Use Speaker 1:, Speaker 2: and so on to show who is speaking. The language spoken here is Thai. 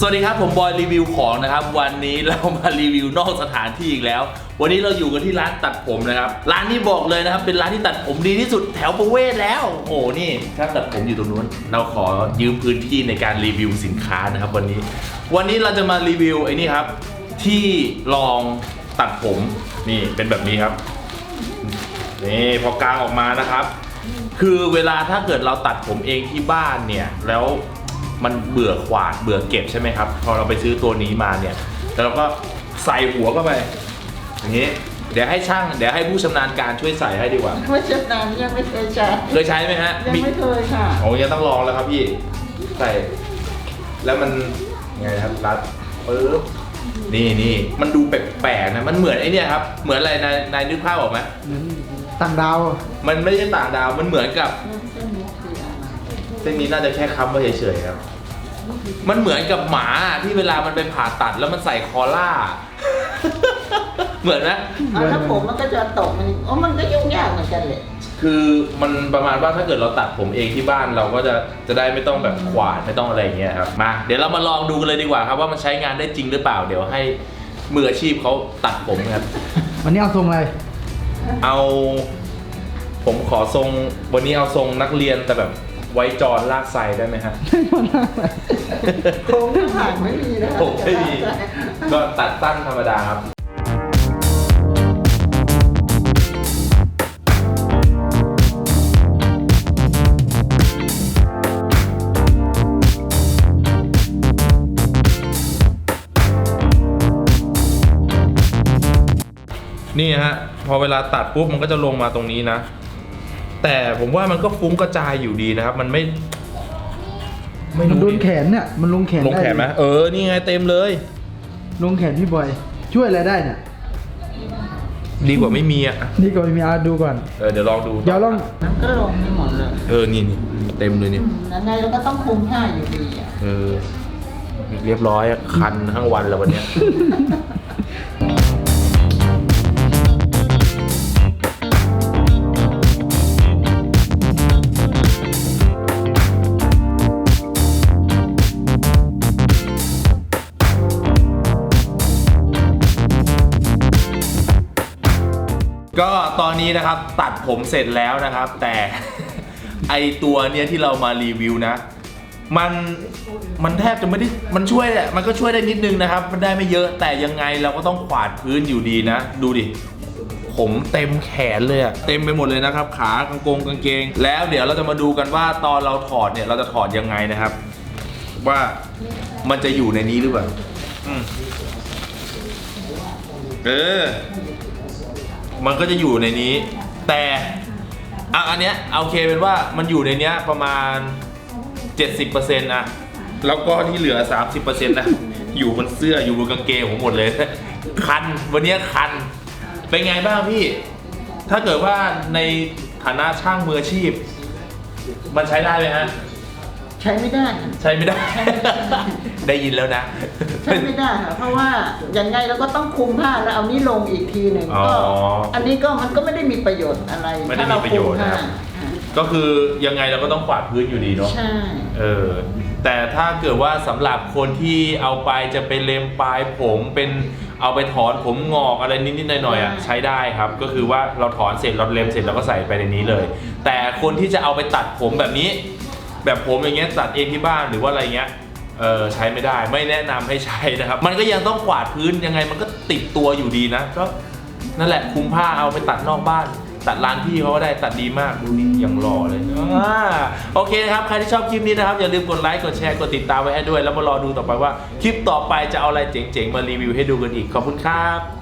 Speaker 1: สวัสดีครับผมบอยรีวิวของนะครับ วันนี้เรามารีวิวนอกสถานที่อีกแล้ว วันนี้เราอยู่กันที่ร้านตัดผมนะครับร้านนี้บอกเลยนะครับ เป็นร้านที่ตัดผมดีที่สุดแถวประเวศแล้ว โอ้โหนี่ถ้าตัดผมอยู่ตรงนู้น เราขอยืมพื้นที่ในการรีวิวสินค้านะครับ วันนี้ วันนี้เราจะมารีวิวไอ้นี่ครับ ที่ลองตัดผมนี่เป็นแบบนี้ครับนี่พอกางออกมานะครับ คือเวลาถ้าเกิดเราตัดผมเองที่บ้านเนี่ยแล้ว มันเบื่อขวาดเบื่อเก็บใช่ไหมครับ พอเราไปซื้อตัวนี้มาเนี่ยแล้วเราก็ใส่หัวเข้าไปอย่างนี้ เดี๋ยวให้ช่างเดี๋ยวให้ผู้ชำนาญการช่วยใส่ให้ดีกว่า
Speaker 2: ไม่ชำนาญยังไม่เคยใช้
Speaker 1: เคยใช้ไหมฮะ
Speaker 2: ยังไม่เคยค่ะ
Speaker 1: โอ้ยังต้องลองแล้วครับพี่ใส่ แล้วมันไงครับรัดปึ๊บนี่นี่มันดูแปลกๆนะมันเหมือนไอ้เนี่ยครับ เหมือนอะไรนายนายนึกภาพออกไหม
Speaker 3: เหมือนต่างดาว
Speaker 1: มันไม่ใช่ต่างดาวมันเหมือนกับเส้นนี้น่าจะแค่ค้ำไว้เฉยๆครับ มันเหมือนกับหมาที่เวลามันไปผ่าตัดแล้วมันใส่คอล่า เหมือนไหม
Speaker 2: เอาแล้วผมมันก็จะตกมันอ๋อมันก็ยุ่งยากเหมือนกันเลย
Speaker 1: คือมันประมาณว่าถ้าเกิดเราตัดผมเองที่บ้านเราก็จะจะได้ไม่ต้องแบบขวาดไม่ต้องอะไรอย่างเงี้ยครับมาเดี๋ยวเรามาลองดูกันเลยดีกว่าครับว่ามันใช้งานได้จริงหรือเปล่า เดี๋ยวให้มืออาชีพเขาตัดผมครับ
Speaker 3: วันนี้เอาทรงอะไร
Speaker 1: เอา ผมขอทรงวันนี้เอาทรงนักเรียนแต่แบบ ไว้จอนลากไซได้ไหมฮะ
Speaker 2: โค้งข้างหลังไม่มีนะ
Speaker 1: ผมไม่มีก็ตัดสั้นธรรมดาครับ นี่ฮะ พอเวลาตัดปุ๊บมันก็จะลงมาตรงนี้นะ แต่ผมว่ามันก็ฟุ้งกระจายอยู่ดีนะครับ มันไม่ไม่
Speaker 3: มัน
Speaker 1: รู้
Speaker 3: โดน
Speaker 1: ดิ
Speaker 3: แขนเนี่ยมันลงแขน
Speaker 1: ลงแขนไหม
Speaker 3: ด้
Speaker 1: เออ นี่ไงเต็มเลย
Speaker 3: ลงแขนพี่บอย ช่วยอะไรได้เนี่ย
Speaker 1: ดีกว่าไม่มีอะ
Speaker 3: นี่ก็ไม่มีอาดูก่อน
Speaker 1: เออเดี๋ยวลองดู
Speaker 3: เดี๋ยวลอง
Speaker 2: มันก็ลงไม่หมดเลย
Speaker 1: เออนี่นี่เต็มเลยนี่
Speaker 2: ยังไงเราก็ต้องคุมผ้าอยู่ดีอะ
Speaker 1: เออเรียบร้อยอะคันทั้งวันแล้ววันเนี้ย ก็ตอนนี้นะครับตัดผมเสร็จแล้วนะครับ แต่ ไอตัวเนี้ยที่เรามารีวิวนะ มันมันแทบจะไม่ได้มันช่วยแหละมันก็ช่วยได้นิดนึงนะครับ มันได้ไม่เยอะแต่ยังไงเราก็ต้องขวาดพื้นอยู่ดีนะ ดูดิ ผมเต็มแขนเลยอะเต็มไปหมดเลยนะครับ ขากางกงกางเกง แล้วเดี๋ยวเราจะมาดูกันว่าตอนเราถอดเนี่ยเราจะถอดยังไงนะครับ ว่ามันจะอยู่ในนี้หรือเปล่าอืมเออ มันก็จะอยู่ในนี้ แต่อะอันเนี้ยเอาโอเคเป็นว่ามันอยู่ในเนี้ยประมาณ 70%นะแล้วก็ที่เหลือ 30%นะอยู่บนเสื้ออยู่บนกางเกงผมหมดเลย คันวันเนี้ยคัน เป็นไงบ้างพี่ ถ้าเกิดว่าในฐานะช่างมืออาชีพ มันใช้ได้ไหมฮะ
Speaker 2: ใช้ไม่ได้
Speaker 1: ใช้ไม่ได้ ได้ยินแล้วนะ
Speaker 2: ใช้ไม่ได้ค่ะเพราะว่ายังไงเราก็ต้องคุมผ้าแล้วเอานี้ลงอีกทีหนึ่ง
Speaker 1: อ๋อ
Speaker 2: ก็อันนี้ก็มันก็ไม่ได้มีประโยชน์อะไร
Speaker 1: ไม่ได้
Speaker 2: ถ้าเรา
Speaker 1: มีประโยชน์
Speaker 2: คุม
Speaker 1: นะครับ
Speaker 2: ผ้า
Speaker 1: ก็คือยังไงเราก็ต้องกวาดพื้นอยู่ดีเนาะ
Speaker 2: ใช่
Speaker 1: เออแต่ถ้าเกิดว่าสำหรับคนที่เอาไปจะไปเล็มปลายผมเป็นเอาไปถอนผมงอกอะไรนิดๆหน่อยๆอะใช้ได้ครับ ก็คือว่าเราถอนเสร็จเราเล็มเสร็จเราก็ใส่ไปในนี้เลย แต่คนที่จะเอาไปตัดผมแบบนี้ แบบผมอย่างเงี้ยตัดเองที่บ้านหรือว่าอะไรเงี้ย เออใช้ไม่ได้ไม่แนะนำให้ใช้นะครับ มันก็ยังต้องกวาดพื้นยังไงมันก็ติดตัวอยู่ดีนะก็นั่นแหละคุมผ้าเอาไปตัดนอกบ้าน ตัดร้านพี่เขาก็ได้ตัดดีมากดูนี่ยังหล่อเลยอ่าโอเคนะครับ ใครที่ชอบคลิปนี้นะครับ อย่าลืมกดไลค์กดแชร์กดติดตามไว้ให้ด้วย แล้วมารอดูต่อไปว่า คลิปต่อไปจะเอาอะไรเจ๋งๆ มารีวิวให้ดูกันอีกขอบคุณครับ